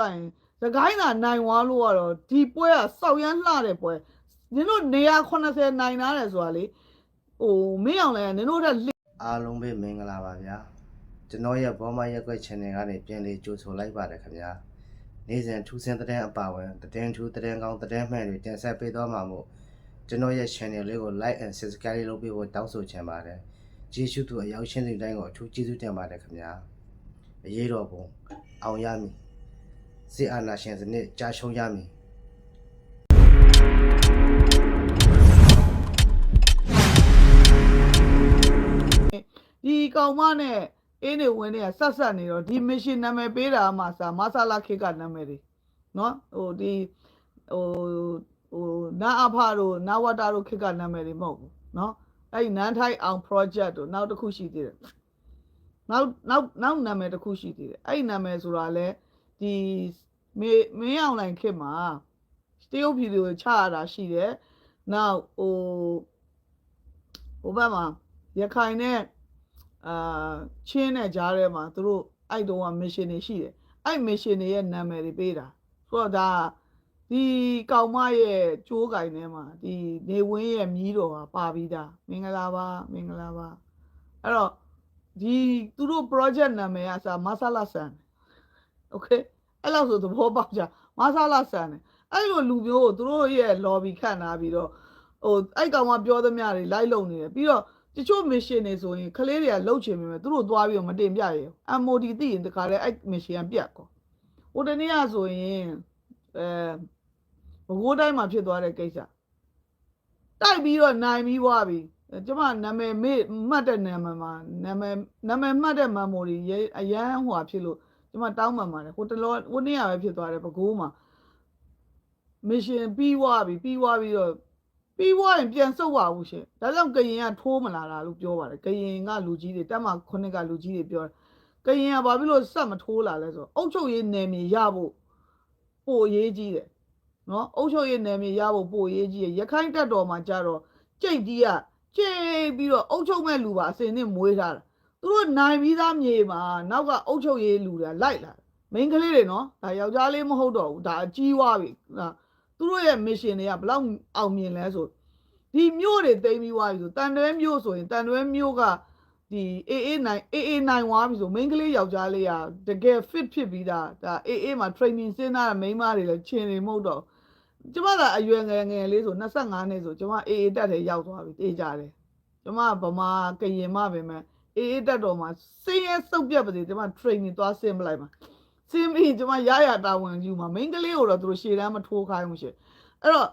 လိုက်ရင်သခိုင်းသာနိုင်သွားလို့ကတော့ဒီပွဲကစောက်ရမ်းလှတဲ့ပွဲနင်တို့နေရာ80နိုင်လာတယ်ဆိုတာလေဟိုမင်းအောင်လည်းနင်တို့တက်အားလုံးပဲမင်္ဂလာပါဗျာကျွန်တော်ရဲ့ဘောမရက်ွက် channel ကနေပြန်လေးကြိုဆိုလိုက်ပါတယ်ခင်ဗျာနေ့စဉ်ထူးဆန်းတဲ့အပါဝင်သတင်းထူးသတင်းကောင်းသတင်းမှန်တွေတင်ဆက်ပေးသွားမှာမို့ကျွန်တော်ရဲ့ channel လေးကို like and subscribe လုပ်ပေးဖို့တောင်းဆိုချင်ပါတယ်ကျေးဇူးတူအရောက်ရှင်းတဲ့တိုင်းကိုအထူးကျေးဇူးတင်ပါတယ်ခင်ဗျာအရေးတော်ပုံအောင်ရမည် စစ်အာဏာရှင်စနစ်ကြာရှုံးရမည်ဒီကောင်မနဲ့အင်းနေဝင်နေဆက်ဆက်နေတော့ဒီ mission နာမည်ပေးတာမှစာမဆလာခေတ်ကနာမည်တွေနော်ဟိုဒီဟိုဟိုနာအဖတို့နာဝတာတို့ခေတ်ကနာမည်တွေမဟုတ်ဘူးနော်အဲ့ဒီနန်းထိုက်အောင် project တို့နောက်တစ်ခုရှိသေးတယ်နောက်နောက်နောက်နာမည်တစ်ခုရှိသေးတယ်အဲ့ဒီနာမည်ဆိုတာလဲဒီ မေမင်းအောင်လိုင်ခေတ်မှာတရုတ်ပြည်သူကိုချရတာရှိတယ်။နောက်ဟိုဟိုဘက်မှာရခိုင်နဲ့အာချင်းနဲ့ကြားထဲမှာသူတို့အဲ့တုန်းကမစ်ရှင်တွေရှိတယ်။အဲ့မစ်ရှင်တွေရဲ့နာမည်တွေပေးတာ။ဆိုတော့ဒါဒီကောင်မရဲ့ကြိုးကင်ထဲမှာဒီနေဝင်းရဲ့မြီးတော်ကပါပြီးသားမင်္ဂလာပါမင်္ဂလာပါအဲ့တော့ဒီသူတို့ project နာမည်ကစာမဆလာဆန် okay အဲ့လောက်ဆိုသဘောပေါက်ကြမဆလာဆန်တယ်အဲ့လိုလူမျိုးကိုသူတို့ရဲ့ lobby ခန့်ထားပြီးတော့ဟိုအဲ့ကောင်ကပြောသမျှတွေလိုက်လုံနေတယ်ပြီးတော့တချို့ mission တွေဆိုရင်ကလေးတွေကလှုပ်ချင်ပေမဲ့သူတို့သွားပြီးတော့မတင်ပြရဘူး MOD သိရင်တခါတည်းအဲ့ mission ကပြတ်ကောဟိုတနေ့ကဆိုရင်အဲဘကိုးတိုင်းမှာဖြစ်သွားတဲ့ကိစ္စတိုက်ပြီးတော့နိုင်ပြီးသွားပြီအဲကျမနာမည်မေ့မှတ်တဲ့နာမည်မှာနာမည်နာမည်မှတ်တဲ့ memory ရအရန်ဟွာဖြစ်လို့ ကျမတောင်းပန်ပါတယ်ဟိုတလောဟိုနေ့ကပဲဖြစ်သွားတယ်ဘကိုးမှာ mission ပြီးသွားပြီပြီးသွားပြီးတော့ပြီးွားရင်ပြန်ဆုတ်ပါဘူးရှင်ဒါကြောင့်ကရင်ကထိုးမလာတာလို့ပြောပါတယ်ကရင်ကလူကြီးတွေတက်မှခုနှစ်ကလူကြီးတွေပြောတယ်ကရင်ကဘာဖြစ်လို့စက်မထိုးလာလဲဆိုတော့အုတ်ချုပ်ရေးနယ်မြေရဖို့ပို့ရေးကြီးတယ်နော်အုတ်ချုပ်ရေးနယ်မြေရဖို့ပို့ရေးကြီးတယ်ရခိုင်တက်တော်မှာကြတော့ကြိတ်ကြီးကကြိတ်ပြီးတော့အုတ်ချုပ်မဲ့လူပါအစင်နဲ့မွေးထားတာ သူတို့နိုင်ပြီးသားမြေမှာနောက်ကအုတ်ချုပ်ရေးလူတွေလိုက်လာမိန်းကလေးတွေနော်ဒါယောက်ျားလေးမဟုတ်တော့ဘူးဒါအကြီးွားပြီဒါသူတို့ရဲ့ mission တွေကဘလောက်အောင်မြင်လဲဆိုဒီမြို့တွေတိမ်ပြီးသွားပြီဆိုတန်တွဲမြို့ဆိုရင်တန်တွဲမြို့ကဒီ AA9 AA9 ဝါပြီဆိုမိန်းကလေးယောက်ျားလေးကတကယ် fit ဖြစ်ပြီးသားဒါ AA မှာ training ဆင်းထားတဲ့မိန်းမတွေလည်းချင်းနေမဟုတ်တော့ကျမကအရွယ်ငယ်ငယ်လေးဆို25နှစ်ဆိုကျမ AA တက်တယ်ရောက်သွားပြီတေးကြတယ်ကျမဗမာကရင်မပဲမဲ့ AA တက်တော့မှာစင်းရဲစုပ်ပြတ်ပါစေကျမ training သွားဆင်းမလိုက်ပါဆင်းပြီးကျမရရတာဝန်ယူမှာမိန်းကလေးကိုတော့သူတို့ရှေ့တန်းမထိုးခိုင်းဘူးရှင်အဲ့တော့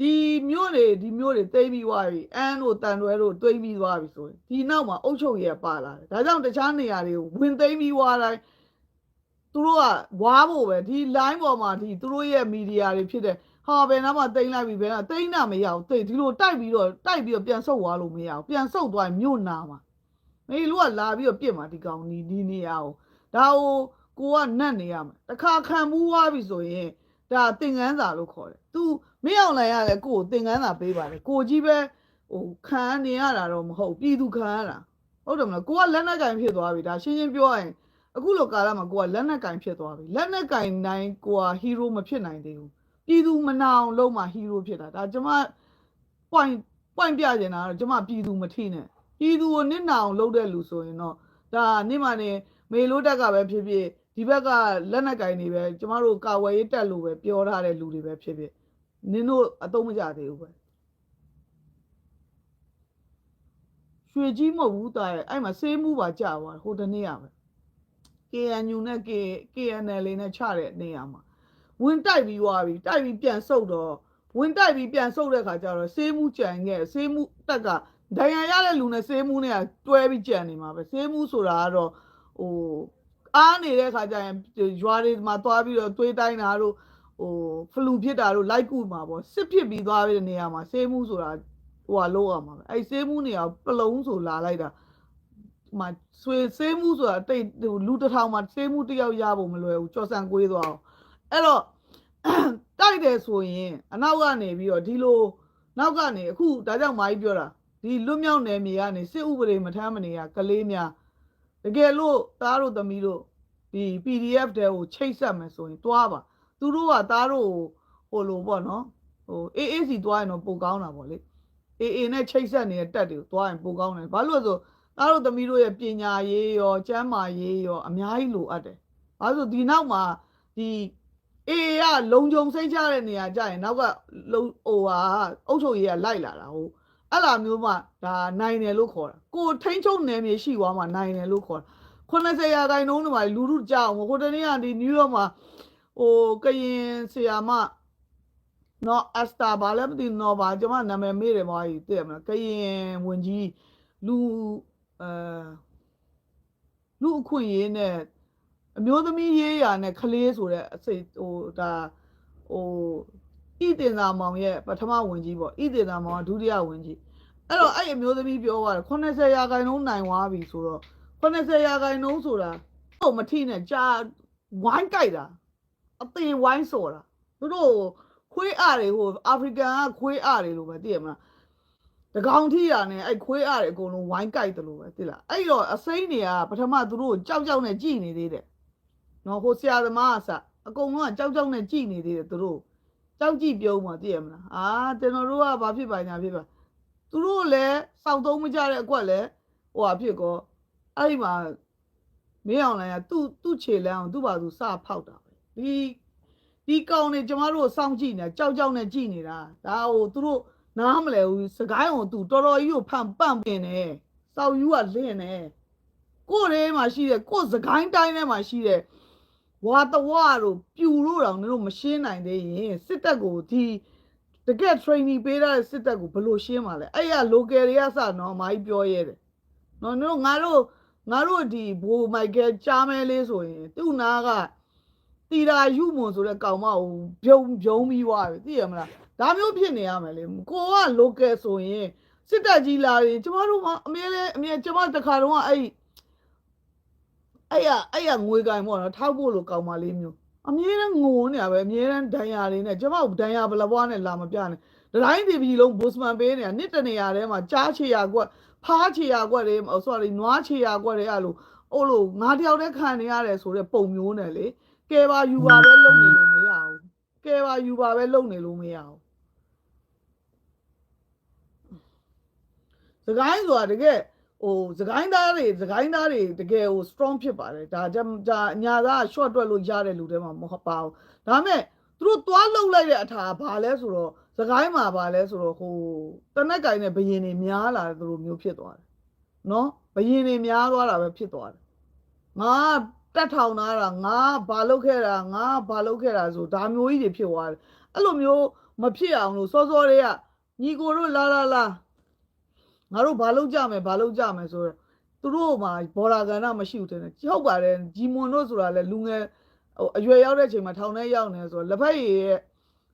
ဒီမျိုးတွေဒီမျိုးတွေတိမ့်ပြီးသွားပြီအန်းတို့တန်တွဲတို့တွေးပြီးသွားပြီဆိုရင်ဒီနောက်မှာအုတ်ချုပ်ရပါလာတယ်ဒါကြောင့်တခြားနေရာတွေကိုဝင်သိမ့်ပြီးသွားတိုင်းသူတို့ကဝါဖို့ပဲဒီ line ပေါ်မှာဒီသူတို့ရဲ့မီဒီယာတွေဖြစ်တဲ့ဟာဘယ်နာမှတိမ့်လိုက်ပြီဘယ်နာတိမ့်တာမရဘူးတိတ်ဒီလိုတိုက်ပြီးတော့တိုက်ပြီးတော့ပြန်ဆုတ်သွားလို့မရဘူးပြန်ဆုတ်သွားရင်မြို့နာမှာ မေလူကလာပြီးတော့ပြစ်မှာဒီကောင်ဒီဒီနေရာကိုဒါကိုကိုကနတ်နေရမှာတစ်ခါခံမှုသွားပြီဆိုရင်ဒါသင်ငန်းစာလို့ခေါ်တယ် तू မင်းအောင်လိုက်ရလဲကိုကိုသင်ကန်းသာပေးပါတယ်ကိုကြီးပဲဟိုခံနေရတာတော့မဟုတ်ပြည်သူခံရတာဟုတ်တယ်မလားကိုကလက်နက်ကင်ဖြစ်သွားပြီဒါရှင်းရှင်းပြောရရင်အခုလိုကာလမှာကိုကလက်နက်ကင်ဖြစ်သွားပြီလက်နက်ကင်နိုင်ကိုကဟီးရိုးမဖြစ်နိုင်သေးဘူးပြည်သူမနာအောင်လုံးမှာဟီးရိုးဖြစ်တာဒါကျမ point point ပြချင်တာကတော့ကျမပြည်သူမထိနဲ့ ပြည်သူကိုနစ်နာအောင်လုပ်တဲ့လူဆိုရင်တော့ဒါနေ့မှနေမေလို့တက်ကပဲဖြစ်ဖြစ်ဒီဘက်ကလက်နက်ကင်တွေပဲကျမတို့ကာဝယ်ရေးတက်လို့ပဲပြောထားတဲ့လူတွေပဲဖြစ်ဖြစ်နင်တို့အသုံးမကျသေးဘူးပဲရွှေကြီးမဟုတ်ဘူးတာရဲ့အဲ့မှာဆေးမှုပါကြာသွားဟိုတနေ့ရပဲ KNU နဲ့ K KNL နဲ့ချတဲ့နေရာမှာဝင်တိုက်ပြီးသွားပြီတိုက်ပြီးပြန်ဆုတ်တော့ဝင်တိုက်ပြီးပြန်ဆုတ်တဲ့ခါကျတော့ဆေးမှုကြံခဲ့ဆေးမှုတက်က ဒဏ်ရာရတဲ့လူနဲ့ဆေးမှုနဲ့တွဲပြီးကြံနေမှာပဲဆေးမှုဆိုတာကတော့ဟိုအားနေတဲ့ခါကျရင်ရွာတွေမှာသွားပြီးတော့သွေးတိုင်းတာတို့ဟိုဖလူဖြစ်တာတို့လိုက်ကူမှာပေါ့စစ်ဖြစ်ပြီးသွားတဲ့နေရာမှာဆေးမှုဆိုတာဟိုကလောက်ရမှာပဲအဲ့ဆေးမှုနေရာပလုံဆိုလာလိုက်တာဟိုမှာဆွေဆေးမှုဆိုတာတိတ်ဟိုလူတစ်ထောင်မှာဆေးမှုတစ်ယောက်ရဖို့မလွယ်ဘူးကြော်ဆန်ကွေးသွားအောင်အဲ့တော့တိုက်တယ်ဆိုရင်အနောက်ကနေပြီးတော့ဒီလိုနောက်ကနေအခုဒါကြောင့်မာကြီးပြောတာ ဒီလွတ်မြောက်နယ်မြေကနေစစ်ဥပဒေမထမ်းမနေရကလေးများတကယ်လို့သားတို့သမီးတို့ဒီ PDF တဲကိုချိတ်ဆက်မယ်ဆိုရင်တွားပါသူတို့ကသားတို့ဟိုလိုပေါ့နော်ဟို AAC တွားရင်တော့ပိုကောင်းတာပေါ့လေ AA နဲ့ချိတ်ဆက်နေတဲ့တက်တွေကိုတွားရင်ပိုကောင်းတယ်ဘာလို့လဲဆိုသားတို့သမီးတို့ရဲ့ပညာရေးရောကျန်းမာရေးရောအများကြီးလိုအပ်တယ်ဘာလို့ဆိုဒီနောက်မှာဒီ AA ကလုံခြုံစိတ်ချတဲ့နေရာကြရင်နောက်ကလုံဟိုဟာအုပ်ချုပ်ရေးကလိုက်လာတာဟို အဲ့လိုမျိုးမှဒါနိုင်တယ်လို့ခေါ်တာကိုထိန်းချုပ်နယ်မြေရှိသွားမှနိုင်တယ်လို့ခေါ်တာ80ရာခိုင်နှုန်းတွေမှာလူလူကြောက်ဟိုတနေ့ကဒီနယူးယောက်မှာဟိုကရင်ဆရာမနော်အစတာဘာလဲမသိဘူးနော်ဘာကျွန်မနာမည်မေ့တယ်မဟုတ်သိရမလားကရင်ဝင်ကြီးလူအဲလူအခွင့်ရေးနဲ့အမျိုးသမီးရေးရာနဲ့ကလေးဆိုတဲ့အစိတ်ဟိုဒါဟို ဣတင်သာမောင်ရဲ့ပထမဝင်ကြီးပေါ့ဣတင်သာမောင်ကဒုတိယဝင်ကြီးအဲ့တော့အဲ့အမျိုးသမီးပြောသွားတယ်80ရာခိုင်နှုန်းနိုင်သွားပြီဆိုတော့80ရာခိုင်နှုန်းဆိုတာဟိုမထိနဲ့ကြာဝိုင်းကြိုက်တာအသေးဝိုင်းဆိုတာသူတို့ခွေးအတွေဟိုအာဖရိကန်ကခွေးအတွေလို့ပဲသိရမလားတကောင်ထိတာနဲ့အဲ့ခွေးအတွေအကုန်လုံးဝိုင်းကြိုက်တယ်လို့ပဲသိလားအဲ့တော့အစိမ့်တွေကပထမသူတို့ကိုကြောက်ကြောက်နဲ့ကြည်နေသေးတယ်နော်ဟိုဆရာသမားအစအကုန်လုံးကကြောက်ကြောက်နဲ့ကြည်နေသေးတယ်သူတို့ ကြောက်ကြည့်ပြုံးမှသိရမလားအာကျွန်တော်တို့ကဘာဖြစ်ပါညာဖြစ်ပါသူတို့လည်းစောက်သုံးမကြတဲ့အကွက်လည်းဟိုဟာဖြစ်ကောအဲ့ဒီမှာမင်းအောင်လိုင်းကသူ့သူ့ခြေလမ်းအောင်သူ့ဘာသူစဖောက်တာပဲဒီဒီကောင်နေကျမတို့ကိုစောင့်ကြည့်နေကြောက်ကြောက်နဲ့ကြည့်နေတာဒါဟိုသူတို့နားမလဲဘူးစကိုင်းအောင်သူတော်တော်ကြီးကိုဖန်ပန့်ပင်နေစောက်ယူကလင်းနေကိုယ်ထဲမှာရှိတဲ့ကိုယ်စကိုင်းတိုင်းထဲမှာရှိတဲ့ ဝါတဝတို့ပြူတို့တောင်တို့မရှင်းနိုင်သေးရင်စစ်တပ်ကိုဒီတကယ် training ပေးထားတဲ့စစ်တပ်ကိုဘယ်လိုရှင်းမှာလဲအဲ့ရ local တွေကစနော်အမကြီးပြောရဲတယ်နော်တို့ငါတို့ငါတို့ဒီဘိုမိုက်ကယ်ကြားမဲလေးဆိုရင်သူ့နာကတီရာယူမွန်ဆိုတဲ့ကောင်မကိုဂျုံဂျုံပြီးွားပြီသိရမလားဒါမျိုးဖြစ်နေရမယ်လေကိုက local ဆိုရင်စစ်တပ်ကြီးလာရင်ကျမတို့ကအမြဲတမ်းအမြဲကျမတခါတော့အဲ့ အဲ့ရအဲ့ရငွေကင်ပေါ့နော်ထောက်ဖို့လို့ကောင်းပါလေးမျိုးအမြဲတမ်းငိုနေရပဲအမြဲတမ်းဒဏ်ရာလေးနဲ့ကျမဒဏ်ရာဘလဘွားနဲ့လာမပြနဲ့ဒတိုင်းဒီပြည်လုံးဘုစမန်ပေးနေတာနှစ်တနေရာထဲမှာကြားချေရကွက်ဖားချေရကွက်တွေ sorry နွားချေရကွက်တွေအဲ့လိုအိုးလို့ငါတယောက်တည်းခံနေရတယ်ဆိုတဲ့ပုံမျိုးနဲ့လေကဲပါယူပါပဲလုံနေလို့မရဘူးကဲပါယူပါပဲလုံနေလို့မရဘူးစကိုင်းဆိုတာတကယ် ဟိုစကိုင်းသားတွေစကိုင်းသားတွေတကယ်ဟို strong ဖြစ်ပါတယ်ဒါကြဒါအညာသား short တွက်လို့ရတဲ့လူတွေမှာမဟုတ်ပါဘူးဒါပေမဲ့သူတို့သွားလှုပ်လိုက်တဲ့အထာဘာလဲဆိုတော့စကိုင်းမှာဘာလဲဆိုတော့ဟိုတနက်ကင်နဲ့ဘယင်တွေများလာတဲ့သူတို့မျိုးဖြစ်သွားတယ်နော်ဘယင်တွေများသွားတာပဲဖြစ်သွားတယ်ငါတက်ထောင်ထားတာငါဘာလုပ်ခဲ့တာငါဘာလုပ်ခဲ့တာဆိုဒါမျိုးကြီးတွေဖြစ်သွားတယ်အဲ့လိုမျိုးမဖြစ်အောင်လို့စောစောတွေကညီကိုတို့လာလာလာ ငါတို့ဘာလုပ်ကြမယ်ဘာလုပ်ကြမယ်ဆိုတော့သူတို့မှာဘော်ဒါကန်နာမရှိဘူးတဲ့ဟုတ်ပါတယ်ဂျီမွန်တို့ဆိုတာလေလူငယ်ဟိုအရွယ်ရောက်တဲ့ချိန်မှာထောင်ထဲရောက်နေဆိုတော့လက်ဖက်ရည်ရဲ့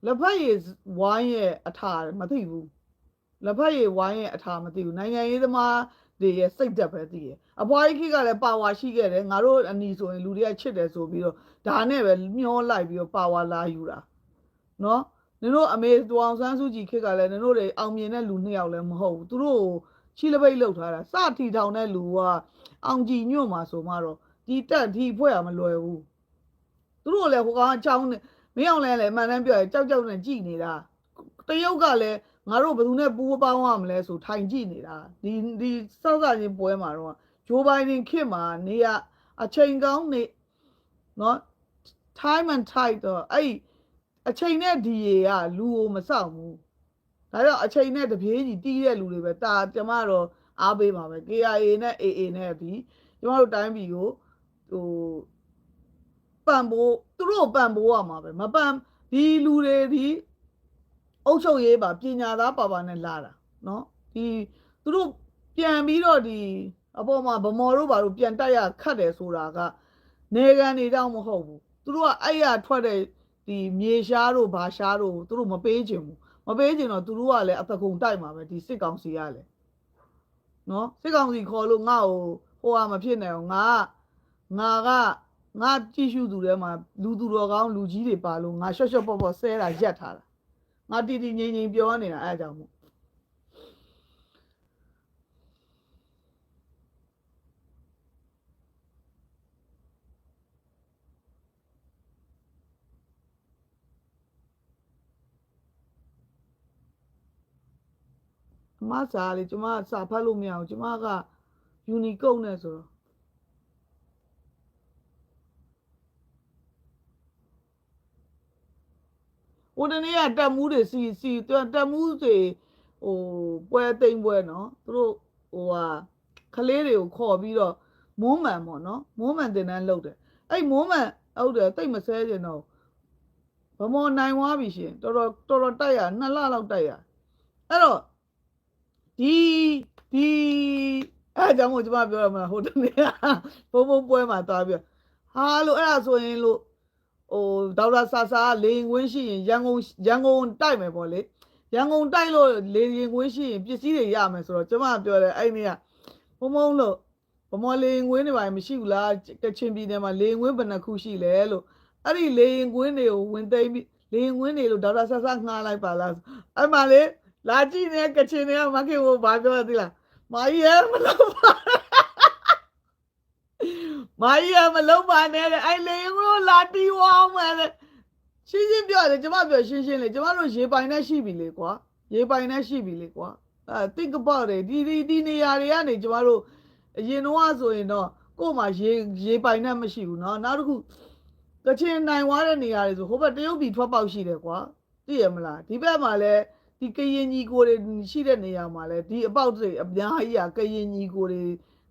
လက်ဖက်ရည်ဝိုင်းရဲ့အထာမသိဘူးလက်ဖက်ရည်ဝိုင်းရဲ့အထာမသိဘူးနိုင်ငံရေးသမားတွေရဲ့စိတ်ဓာတ်ပဲသိရအပွားကြီးခေတ်ကလည်းပါဝါရှိခဲ့တယ်ငါတို့အနီဆိုရင်လူတွေကချစ်တယ်ဆိုပြီးတော့ဒါနဲ့ပဲမျောလိုက်ပြီးတော့ပါဝါလာယူတာနော် နင်တို့အမေတောင်ဆန်းစုကြည်ခေတ်ကလည်းနင်တို့တွေအောင်မြင်တဲ့လူနှစ်ယောက်လည်းမဟုတ်ဘူးသူတို့ကိုချီလပိတ်လောက်ထားတာစထီထောင်တဲ့လူကအောင်ကြည်ညွတ်မှာဆိုမှတော့ဒီတက်ဒီဖွဲ့ရမလွယ်ဘူးသူတို့လည်းဟိုကောင်အချောင်းနဲ့မင်းအောင်လည်းလည်းအမှန်တမ်းပြောရကြောက်ကြောက်နဲ့ကြည်နေတာတရုတ်ကလည်းငါတို့ဘယ်သူနဲ့ပူးပေါင်းရမလဲဆိုထိုင်ကြည့်နေတာဒီဒီစောက်ကချင်းပွဲမှာတော့ဂျိုးဘိုင်ဒန်ခေတ်မှာနေရအချိန်ကောင်းနေနော် time and tide တော့အဲ့ အချိန်နဲ့ဒီရေကလူကိုမစောင့်ဘူးဒါကြောင့်အချိန်နဲ့တပြေးကြီးတီးတဲ့လူတွေပဲတာကျမတော့အားပေးပါပဲ KIA နဲ့ AA နဲ့ပြီးကျမတို့တိုင်းပြည်ကိုဟိုပံ့ပိုးသူတို့ပံ့ပိုးရမှာပဲမပံ့ဒီလူတွေဒီအုပ်ချုပ်ရေးပါပညာသားပါပါနဲ့လာတာเนาะဒီသူတို့ပြန်ပြီးတော့ဒီအပေါ်မှာဗမော်တို့ဘာလို့ပြန်တက်ရခတ်တယ်ဆိုတာကနေကန်နေတော့မဟုတ်ဘူးသူတို့ကအဲ့ရထွက်တဲ့ ဒီမြေရှားတို့ဘာရှားတို့သူတို့မပေးချင်ဘူးမပေးချင်တော့သူတို့ကလည်းအပကုံတိုက်မှာပဲဒီစစ်ကောင်စီကလည်းနော်စစ်ကောင်စီခေါ်လို့ငါ့ကိုဟိုဟာမဖြစ်နိုင်အောင်ငါငါကငါကြည့်ရှုသူထဲမှာလူသူတော်ကောင်းလူကြီးတွေပါလို့ငါရှော့ရှော့ပေါ့ပေါ့ဆဲတာရက်ထားတာငါတီတီငိမ့်ငိမ့်ပြောနေတာအဲအကြောင်းမို့ မစာလေကျမစာဖတ်လို့မရဘူးကျမကယူနီကုတ်နဲ့ဆိုတော့ဟိုတနေ့ကတက်မှုတွေစီစီတက်မှုတွေဟိုပွဲသိမ့်ပွဲနော်သူတို့ဟိုဟာကလေးတွေကိုခေါ်ပြီးတော့မုံးမှန်ပေါ့နော်မုံးမှန်တင်တန်းလုပ်တယ်အဲ့မုံးမှန်ဟုတ်တယ်တိတ်မဆဲကျင်တော့ဗမော်နိုင်သွားပြီရှင်တော်တော်တော်တော်တိုက်ရနှစ်လလောက်တိုက်ရအဲ့တော့ ဒီဒီအဲကြောင့်မို့ကျွန်မပြောရမှာဟိုတနေ့ကဘုံဘုံပွဲမှာသွားပြီးဟာလို့အဲ့ဒါဆိုရင်လို့ဟိုဒေါက်တာဆာဆာကလေရင်ကွင်းရှိရင်ရန်ကုန်ရန်ကုန်တိုက်မယ်ပေါ့လေရန်ကုန်တိုက်လို့လေရင်ကွင်းရှိရင်ပစ္စည်းတွေရမယ်ဆိုတော့ကျွန်မပြောတယ်အဲ့နေ့ကဘုံဘုံလို့ဗမော်လေရင်ကွင်းတွေပါမရှိဘူးလားကချင်ပြည်နယ်မှာလေရင်ကွင်းဘယ်နှခုရှိလဲလို့အဲ့ဒီလေရင်ကွင်းတွေကိုဝင်သိမ်းပြီးလေရင်ကွင်းတွေလို့ဒေါက်တာဆာဆာငှားလိုက်ပါလားအဲ့မှာလေ လာကြည့်နေကချင်နေကမခင်ကိုဘာပြောသီလားမာကြီးရမလုံးပါမာကြီးရမလုံးပါနဲ့တဲ့အဲ့လေကိုလာတီဝအောင်မယ်တဲ့ရှင်းရှင်းပြောတယ်ကျမပြောရှင်းရှင်းလေကျမတို့ရေပိုင်နဲ့ရှိပြီလေကွာရေပိုင်နဲ့ရှိပြီလေကွာအဲ think about တယ်ဒီဒီဒီနေရာတွေကနေကျမတို့အရင်တော့ဆိုရင်တော့ကို့မှာရေရေပိုင်နဲ့မရှိဘူးเนาะနောက်တစ်ခုကချင်နိုင်သွားတဲ့နေရာတွေဆိုဟိုဘက်တရုတ်ပြည်ထွက်ပေါက်ရှိတယ်ကွာသိရမလားဒီဘက်မှာလည်း ဒီကရင်ညီကိုတွေရှိတဲ့နေရာမှာလဲဒီအပေါက်တွေအများကြီးอ่ะကရင်ညီကိုတွေ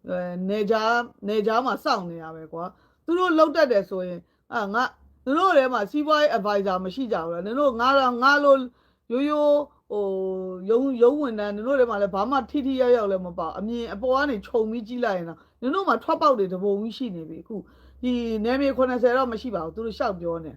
အဲနေကြားနေကြားမှာစောင့်နေရပဲကွာသူတို့လောက်တတ်တယ်ဆိုရင်အာငါသူတို့ထဲမှာစီးပွားရေး advisor မရှိကြဘူးလားနင်တို့ငါတော့ငါလိုရိုးရိုးဟိုရုံရုံဝင်တန်းနင်တို့ထဲမှာလည်းဘာမှထိထိရောက်ရောက်လည်းမပေါ့အမြင်အပေါ်ကနေခြုံပြီးကြည့်လိုက်ရင်တော့နင်တို့မှာထွက်ပေါက်တွေတပုံကြီးရှိနေပြီအခုဒီနယ်မြေ80တော့မရှိပါဘူးသူတို့ရှောက်ပြောနေ